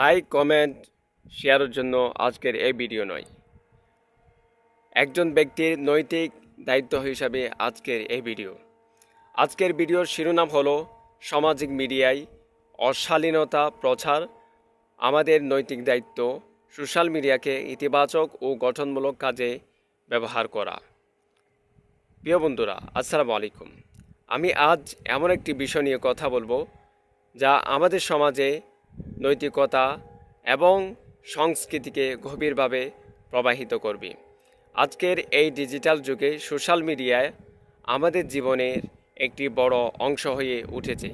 Like comment শেয়ারের জন্য আজকের এই ভিডিও নয়। একজন ব্যক্তির নৈতিক দায়িত্ব হিসাবে আজকের এই ভিডিও আজকের ভিডিওর শিরোনাম হলো সামাজিক মিডিয়ায় অশালীনতা প্রচার, আমাদের নৈতিক দায়িত্ব, সোশ্যাল মিডিয়াকে ইতিবাচক ও গঠনমূলক কাজে ব্যবহার করা। প্রিয় বন্ধুরা, আসসালামু আলাইকুম। আমি আজ এমন একটি বিষয় নিয়ে কথা বলব যা আমাদের সমাজে নৈতিকতা এবং সংস্কৃতিকে গভীরভাবে প্রবাহিত করবে। আজকের এই ডিজিটাল যুগে সোশ্যাল মিডিয়ায় আমাদের জীবনের একটি বড় অংশ হয়ে উঠেছে।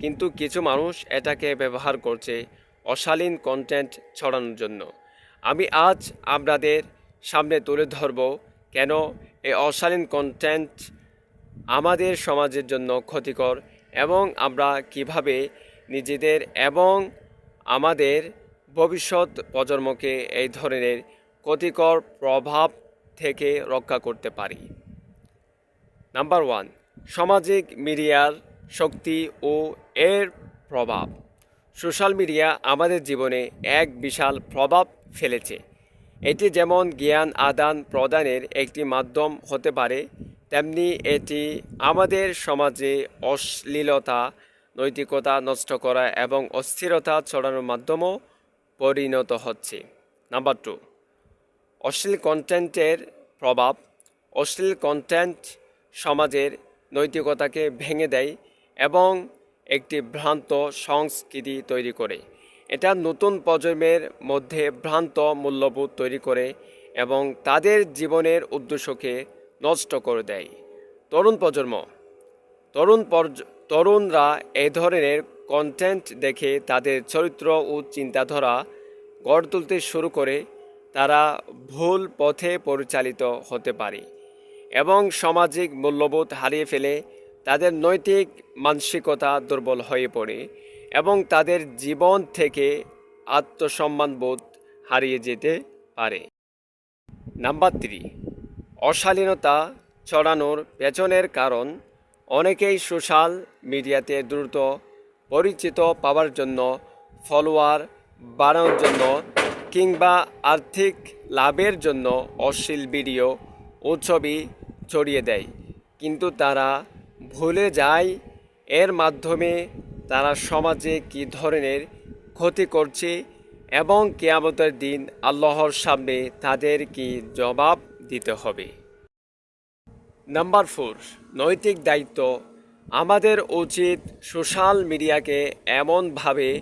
কিন্তু কিছু মানুষ এটাকে ব্যবহার করছে অশালীন কন্টেন্ট ছড়ানোর জন্য। আমি আজ আপনাদের সামনে তুলে ধরব কেন এই অশালীন কন্টেন্ট আমাদের সমাজের জন্য ক্ষতিকর এবং আমরা কীভাবে নিজেদের এবং আমাদের ভবিষ্যৎ প্রজন্মকে এই ধরনের ক্ষতিকর প্রভাব থেকে রক্ষা করতে পারি। নাম্বার ওয়ান, সামাজিক মিডিয়ার শক্তি ও এর প্রভাব। সোশ্যাল মিডিয়া আমাদের জীবনে এক বিশাল প্রভাব ফেলেছে। এটি যেমন জ্ঞান আদান প্রদানের একটি মাধ্যম হতে পারে, তেমনি এটি আমাদের সমাজে অশ্লীলতা নৈতিকতা নষ্ট করা এবং অস্থিরতা ছড়ানোর মাধ্যমও পরিণত হচ্ছে। নাম্বার টু অশ্লীল কন্টেন্টের প্রভাব। অশ্লীল কন্টেন্ট সমাজের নৈতিকতাকে ভেঙে দেয় এবং একটি ভ্রান্ত সংস্কৃতি তৈরি করে। এটা নতুন প্রজন্মের মধ্যে ভ্রান্ত মূল্যবোধ তৈরি করে এবং তাদের জীবনের উদ্দেশ্যকে নষ্ট করে দেয়। তরুণ প্রজন্ম, তরুণ তরুণরা এ ধরনের কন্টেন্ট দেখে তাদের চরিত্র ও চিন্তাধারা গড় তুলতে শুরু করে, তারা ভুল পথে পরিচালিত হতে পারে এবং সামাজিক মূল্যবোধ হারিয়ে ফেলে তাদের নৈতিক মানসিকতা দুর্বল হয়ে পড়ে এবং তাদের জীবন থেকে আত্মসম্মানবোধ হারিয়ে যেতে পারে। নাম্বার থ্রি অশালীনতা ছড়ানোর পেছনের কারণ অনেকেই সোশ্যাল মিডিয়াতে দ্রুত পরিচিত পাওয়ার জন্য, ফলোয়ার বাড়ানোর জন্য কিংবা আর্থিক লাভের জন্য অশ্লীল ভিডিও ও ছবি ছড়িয়ে দেয়। কিন্তু তারা ভুলে যায়, এর মাধ্যমে তারা সমাজে কী ধরনের ক্ষতি করছে এবং কেয়ামতের দিন আল্লাহর সামনে তাদের কি জবাব দিতে হবে? নাম্বার ফোর, নৈতিক দায়িত্ব। আমাদের উচিত সোশ্যাল মিডিয়াকে এমনভাবে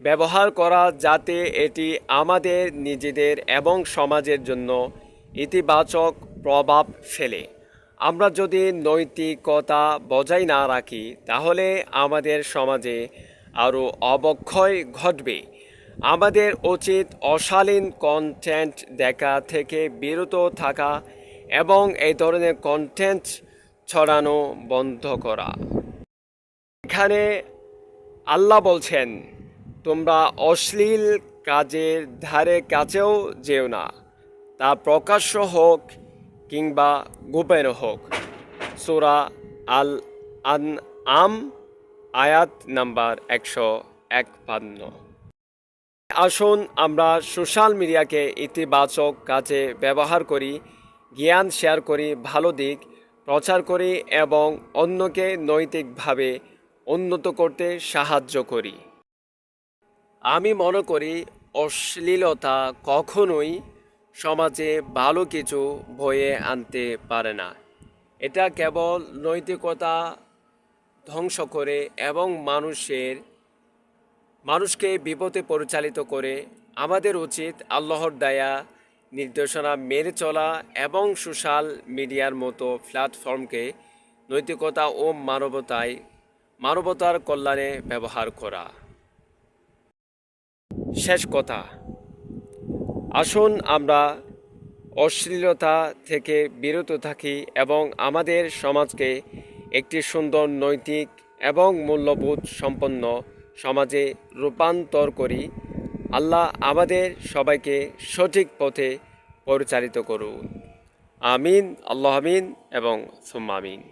ব্যবহার করা যাতে এটি আমাদের নিজেদের এবং সমাজের জন্য ইতিবাচক প্রভাব ফেলে। আমরা যদি নৈতিকতা বজায় না রাখি, তাহলে আমাদের সমাজে আরও অবক্ষয় ঘটবে। আমাদের উচিত অশালীন কন্টেন্ট দেখা থেকে বিরত থাকা এবং এই ধরনের কন্টেন্ট ছড়ানো বন্ধ করা। এখানে আল্লাহ বলছেন, তোমরা অশ্লীল কাজের ধারে কাছেও যেও না। তা প্রকাশ্য হোক কিংবা গোপন হোক। সোরা আল আন আম আয়াত নাম্বার একশো এক একপান্ন আসুন আমরা সোশ্যাল মিডিয়াকে ইতিবাচক কাজে ব্যবহার করি। জ্ঞান শেয়ার করি, ভালো দিক প্রচার করি এবং অন্যকে নৈতিকভাবে উন্নত করতে সাহায্য করি। আমি মনে করি অশ্লীলতা কখনোই সমাজে ভালো কিছু বয়ে আনতে পারে না। এটা কেবল নৈতিকতা ধ্বংস করে এবং মানুষের, মানুষকে বিপদে পরিচালিত করে। আমাদের উচিত আল্লাহর দায়া নির্দেশনা মেনে চলা এবং সোশ্যাল মিডিয়ার মতো প্ল্যাটফর্মকে নৈতিকতা ও মানবতায়, মানবতার কল্যাণে ব্যবহার করা। শেষ কথা, আসুন আমরা অশ্লীলতা থেকে বিরত থাকি এবং আমাদের সমাজকে একটি সুন্দর নৈতিক এবং মূল্যবোধ সম্পন্ন সমাজে রূপান্তর করি। আল্লাহ আমাদের সবাইকে সঠিক পথে পরিচালিত করুন। আমিন আল্লাহ আমিন এবং সুম্মা আমিন।